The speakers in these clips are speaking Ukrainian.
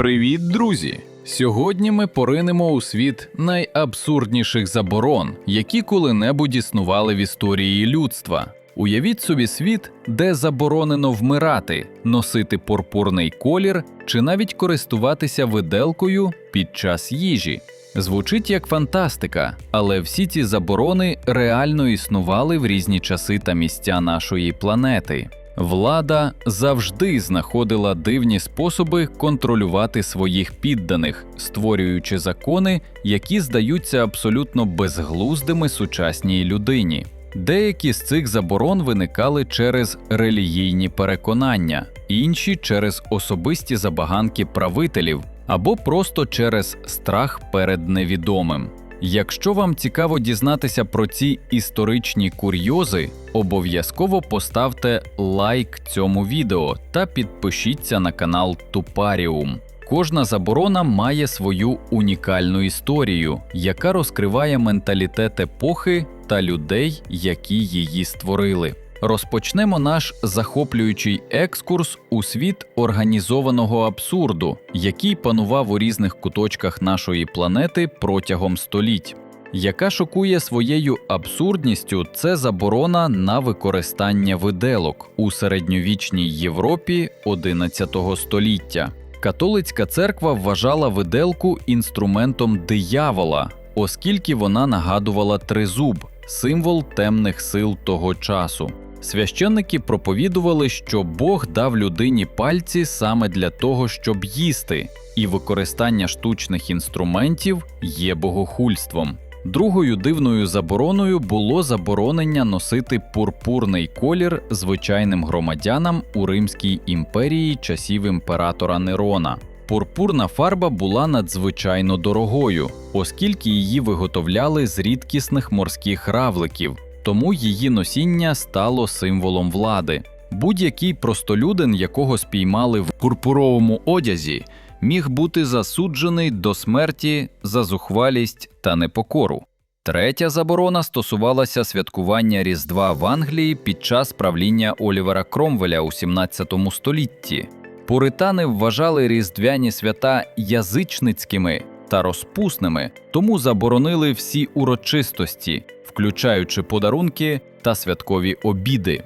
Привіт, друзі! Сьогодні ми поринемо у світ найабсурдніших заборон, які коли-небудь існували в історії людства. Уявіть собі світ, де заборонено вмирати, носити пурпурний колір чи навіть користуватися виделкою під час їжі. Звучить як фантастика, але всі ці заборони реально існували в різні часи та місця нашої планети. Влада завжди знаходила дивні способи контролювати своїх підданих, створюючи закони, які здаються абсолютно безглуздими сучасній людині. Деякі з цих заборон виникали через релігійні переконання, інші через особисті забаганки правителів або просто через страх перед невідомим. Якщо вам цікаво дізнатися про ці історичні курйози, обов'язково поставте лайк цьому відео та підпишіться на канал Тупаріум. Кожна заборона має свою унікальну історію, яка розкриває менталітет епохи та людей, які її створили. Розпочнемо наш захоплюючий екскурс у світ організованого абсурду, який панував у різних куточках нашої планети протягом століть. Яка шокує своєю абсурдністю, це заборона на використання виделок у середньовічній Європі XI століття. Католицька церква вважала виделку інструментом диявола, оскільки вона нагадувала тризуб, символ темних сил того часу. Священники проповідували, що Бог дав людині пальці саме для того, щоб їсти, і використання штучних інструментів є богохульством. Другою дивною забороною було заборонення носити пурпурний колір звичайним громадянам у Римській імперії часів імператора Нерона. Пурпурна фарба була надзвичайно дорогою, оскільки її виготовляли з рідкісних морських равликів, тому її носіння стало символом влади. Будь-який простолюдин, якого спіймали в пурпуровому одязі, міг бути засуджений до смерті за зухвалість та непокору. Третя заборона стосувалася святкування Різдва в Англії під час правління Олівера Кромвеля у 17 столітті. Пуритани вважали різдвяні свята язичницькими та розпусними, тому заборонили всі урочистості, включаючи подарунки та святкові обіди.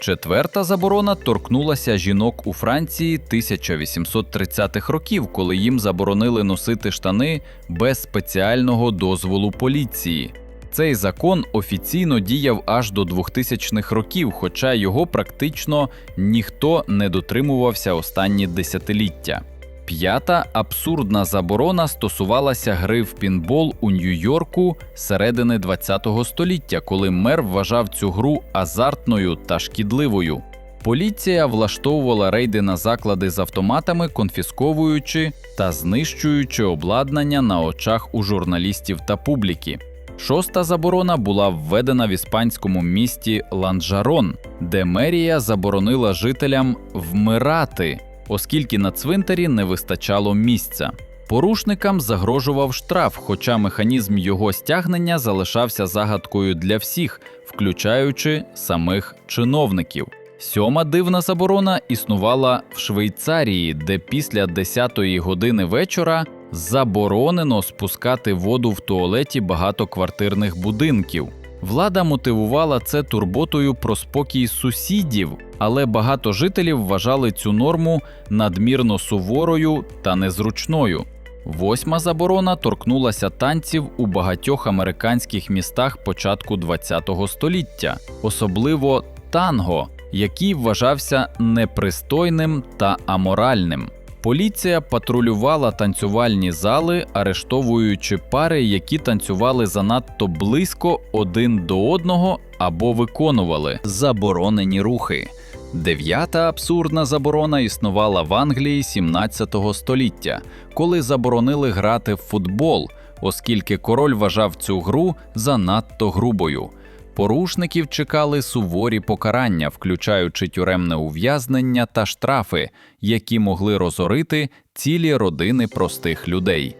Четверта заборона торкнулася жінок у Франції 1830-х років, коли їм заборонили носити штани без спеціального дозволу поліції. Цей закон офіційно діяв аж до 2000-х років, хоча його практично ніхто не дотримувався останні десятиліття. П'ята абсурдна заборона стосувалася гри в пінбол у Нью-Йорку середини ХХ століття, коли мер вважав цю гру азартною та шкідливою. Поліція влаштовувала рейди на заклади з автоматами, конфісковуючи та знищуючи обладнання на очах у журналістів та публіки. Шоста заборона була введена в іспанському місті Ланжарон, де мерія заборонила жителям вмирати, оскільки на цвинтарі не вистачало місця. Порушникам загрожував штраф, хоча механізм його стягнення залишався загадкою для всіх, включаючи самих чиновників. Сьома дивна заборона існувала в Швейцарії, де після 10-ї години вечора заборонено спускати воду в туалеті багатоквартирних будинків. Влада мотивувала це турботою про спокій сусідів, але багато жителів вважали цю норму надмірно суворою та незручною. Восьма заборона торкнулася танців у багатьох американських містах початку ХХ століття, особливо танго, який вважався непристойним та аморальним. Поліція патрулювала танцювальні зали, арештовуючи пари, які танцювали занадто близько один до одного або виконували заборонені рухи. Дев'ята абсурдна заборона існувала в Англії 17 століття, коли заборонили грати в футбол, оскільки король вважав цю гру занадто грубою. Порушників чекали суворі покарання, включаючи тюремне ув'язнення та штрафи, які могли розорити цілі родини простих людей.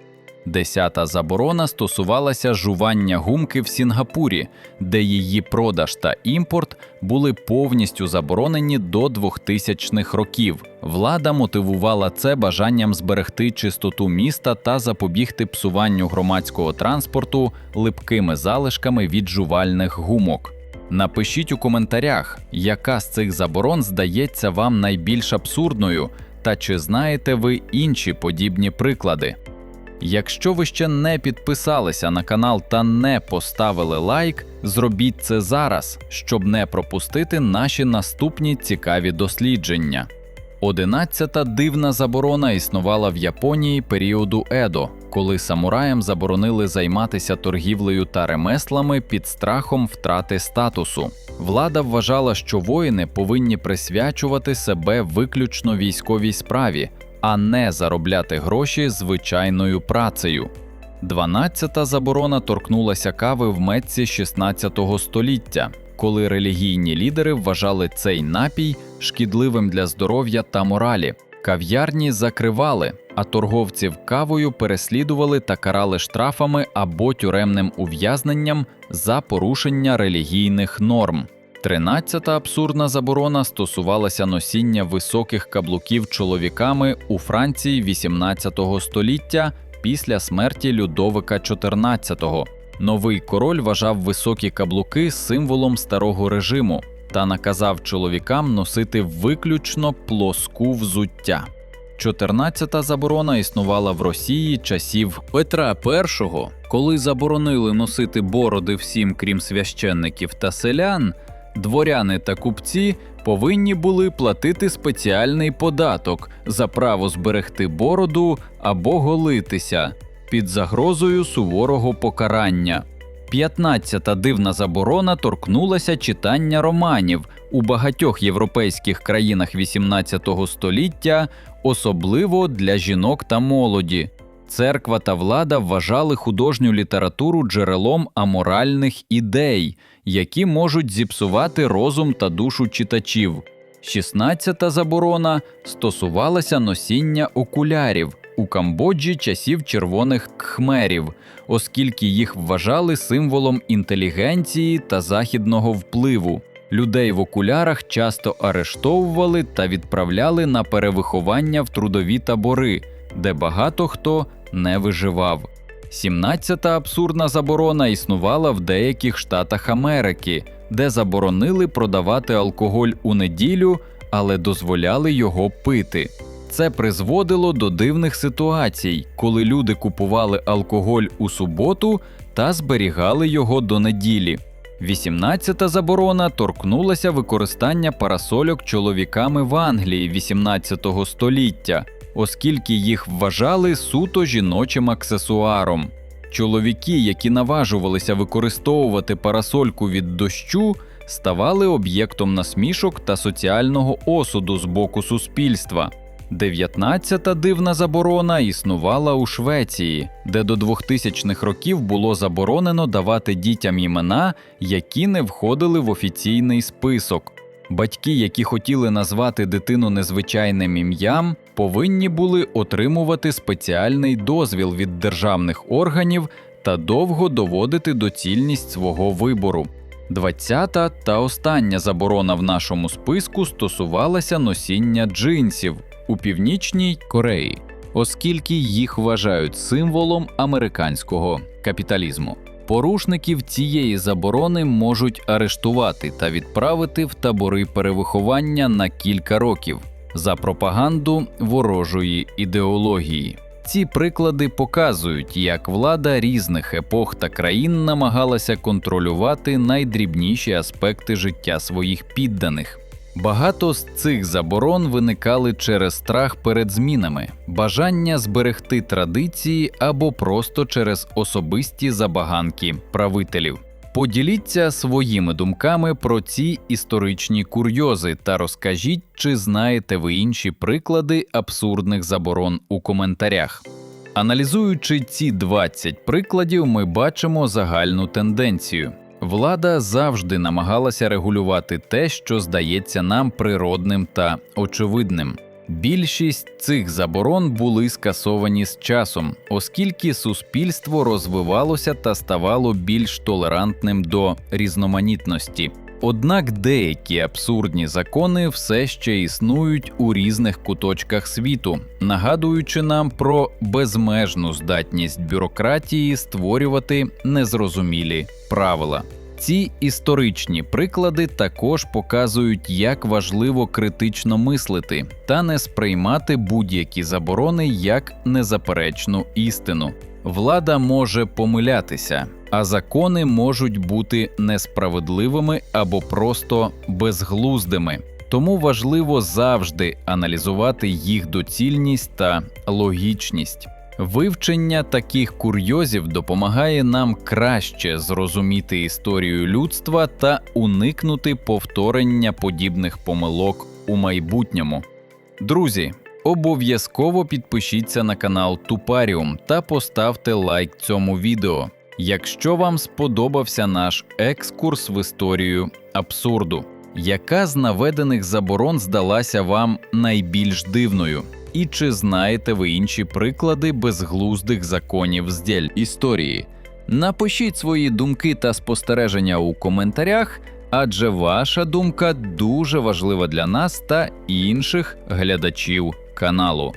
Десята заборона стосувалася жування гумки в Сінгапурі, де її продаж та імпорт були повністю заборонені до 2000-х років. Влада мотивувала це бажанням зберегти чистоту міста та запобігти псуванню громадського транспорту липкими залишками від жувальних гумок. Напишіть у коментарях, яка з цих заборон здається вам найбільш абсурдною, та чи знаєте ви інші подібні приклади. Якщо ви ще не підписалися на канал та не поставили лайк, зробіть це зараз, щоб не пропустити наші наступні цікаві дослідження. Одинадцята дивна заборона існувала в Японії періоду Едо, коли самураям заборонили займатися торгівлею та ремеслами під страхом втрати статусу. Влада вважала, що воїни повинні присвячувати себе виключно військовій справі, а не заробляти гроші звичайною працею. Дванадцята заборона торкнулася кави в Мецці 16 століття, коли релігійні лідери вважали цей напій шкідливим для здоров'я та моралі. Кав'ярні закривали, а торговців кавою переслідували та карали штрафами або тюремним ув'язненням за порушення релігійних норм. Тринадцята абсурдна заборона стосувалася носіння високих каблуків чоловіками у Франції 18 століття після смерті Людовика XIV. Новий король вважав високі каблуки символом старого режиму та наказав чоловікам носити виключно плоску взуття. 14-та заборона існувала в Росії часів Петра І, коли заборонили носити бороди всім, крім священників та селян. Дворяни та купці повинні були платити спеціальний податок за право зберегти бороду або голитися під загрозою суворого покарання. 15-та дивна заборона торкнулася читання романів у багатьох європейських країнах 18 століття, особливо для жінок та молоді. Церква та влада вважали художню літературу джерелом аморальних ідей, які можуть зіпсувати розум та душу читачів. 16-та заборона стосувалася носіння окулярів у Камбоджі часів червоних кхмерів, оскільки їх вважали символом інтелігенції та західного впливу. Людей в окулярах часто арештовували та відправляли на перевиховання в трудові табори, де багато хто не виживав. 17-та абсурдна заборона існувала в деяких штатах Америки, де заборонили продавати алкоголь у неділю, але дозволяли його пити. Це призводило до дивних ситуацій, коли люди купували алкоголь у суботу та зберігали його до неділі. 18-та заборона торкнулася використання парасольок чоловіками в Англії 18 століття, оскільки їх вважали суто жіночим аксесуаром. Чоловіки, які наважувалися використовувати парасольку від дощу, ставали об'єктом насмішок та соціального осуду з боку суспільства. 19-та дивна заборона існувала у Швеції, де до 2000-х років було заборонено давати дітям імена, які не входили в офіційний список. Батьки, які хотіли назвати дитину незвичайним ім'ям, повинні були отримувати спеціальний дозвіл від державних органів та довго доводити доцільність свого вибору. 20-та та остання заборона в нашому списку стосувалася носіння джинсів у північній Кореї, оскільки їх вважають символом американського капіталізму. Порушників цієї заборони можуть арештувати та відправити в табори перевиховання на кілька років за пропаганду ворожої ідеології. Ці приклади показують, як влада різних епох та країн намагалася контролювати найдрібніші аспекти життя своїх підданих. Багато з цих заборон виникали через страх перед змінами, бажання зберегти традиції або просто через особисті забаганки правителів. Поділіться своїми думками про ці історичні курйози та розкажіть, чи знаєте ви інші приклади абсурдних заборон у коментарях. Аналізуючи ці 20 прикладів, ми бачимо загальну тенденцію. Влада завжди намагалася регулювати те, що здається нам природним та очевидним. Більшість цих заборон були скасовані з часом, оскільки суспільство розвивалося та ставало більш толерантним до різноманітності. Однак деякі абсурдні закони все ще існують у різних куточках світу, нагадуючи нам про безмежну здатність бюрократії створювати незрозумілі правила. Ці історичні приклади також показують, як важливо критично мислити та не сприймати будь-які заборони як незаперечну істину. Влада може помилятися, а закони можуть бути несправедливими або просто безглуздими. Тому важливо завжди аналізувати їх доцільність та логічність. Вивчення таких курйозів допомагає нам краще зрозуміти історію людства та уникнути повторення подібних помилок у майбутньому. Друзі, обов'язково підпишіться на канал Тупаріум та поставте лайк цьому відео, якщо вам сподобався наш екскурс в історію абсурду. Яка з наведених заборон здалася вам найбільш дивною? І чи знаєте ви інші приклади безглуздих законів зділь історії? Напишіть свої думки та спостереження у коментарях, адже ваша думка дуже важлива для нас та інших глядачів каналу.